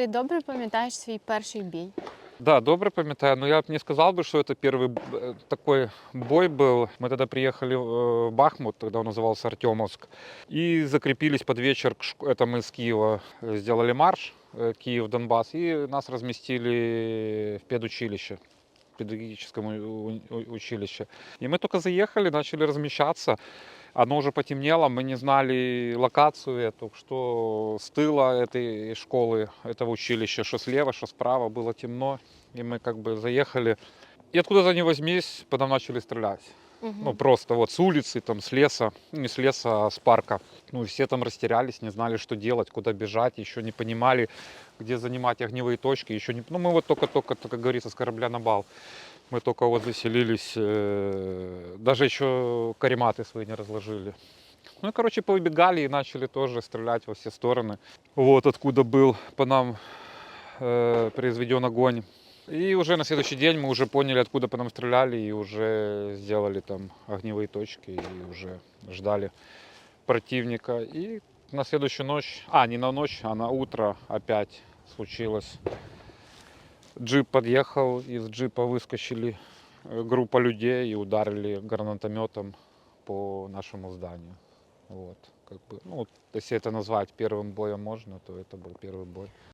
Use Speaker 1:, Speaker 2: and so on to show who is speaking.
Speaker 1: Ти добре пам'ятаєш свій перший бій?
Speaker 2: Да, добре памятаю, но я бы не сказал бы, что это первый б- э, такой бой был. Мы тогда приехали э, в Бахмут, тогда он назывался Артемовск, и закрепились под вечер, к шк- это мы с Киева э, сделали марш, э, Киев-Донбасс, и нас разместили в педучилище педагогическом у- у- училище. И мы только заехали, начали размещаться. Оно уже потемнело, мы не знали локацию эту, что с тыла этой школы, этого училища, что слева, что справа, было темно. И мы как бы заехали. И откуда-то не возьмись, по нам начали стрелять.
Speaker 1: Угу.
Speaker 2: Ну, просто вот с улицы, там, с леса, не с леса, а с парка. Ну, и все там растерялись, не знали, что делать, куда бежать, еще не понимали, где занимать огневые точки. Еще не... Ну, мы вот только-только, как говорится, с корабля на бал. Мы только вот заселились, э, даже еще карематы свои не разложили. Ну, и, короче, повыбегали и начали тоже стрелять во все стороны. Вот откуда был по нам э, произведен огонь. И уже на следующий день мы уже поняли, откуда по нам стреляли, и уже сделали там огневые точки, и уже ждали противника. И на следующую ночь, а, не на ночь, а на утро опять случилось. Джип подъехал, из джипа выскочили э, группа людей и ударили гранатометом по нашему зданию. Вот, как бы, ну, если это назвать первым боем можно, то это был первый бой.